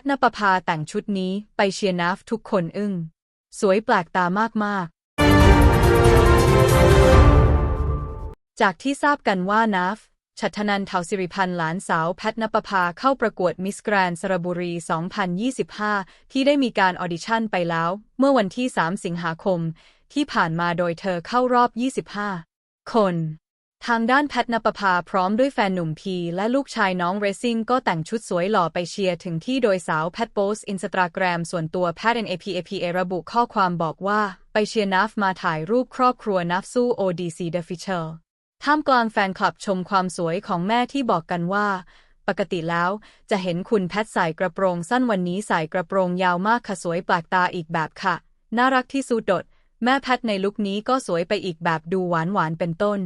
ทนปภาแต่งชุดนี้ไปเชียร์นัฟทุกคนอึ้ง สวยแปลกตามาก ๆ จากที่ทราบกันว่านัฟชัทนันเทาสิริพันธ์หลานสาวแพทนปภาเข้าประกวดมิสแกรนสระบุรี 2025 ที่ได้มีการออดิชั่นไปแล้ว เมื่อวันที่ 3 สิงหาคม ที่ผ่านมาโดยเธอเข้ารอบ 25 คน ทางด้านแพทนปภาพร้อมด้วยแฟนหนุ่มพีและลูกชายน้องเรซิ่งก็แต่งชุดสวยหล่อไปเชียร์ถึงที่โดยสาวแพทโพสอินสตาแกรมส่วนตัวแพท NAPAPA ระบุข้อความบอกว่า ไปเชียร์นัฟมาถ่ายรูปครอบครัวนัฟสู้ ODC The Fisher ท่ามกลางแฟนคลับชมความสวยของแม่ที่บอกกันว่า ปกติแล้ว จะเห็นคุณแพทใส่กระโปรงสั้นวันนี้ใส่กระโปรงยาวมากค่ะสวยแปลกตาอีกแบบค่ะ น่ารักที่สุดดดแม่แพทในลุคนี้ก็สวยไปอีกแบบดูหวานหวานเป็นต้น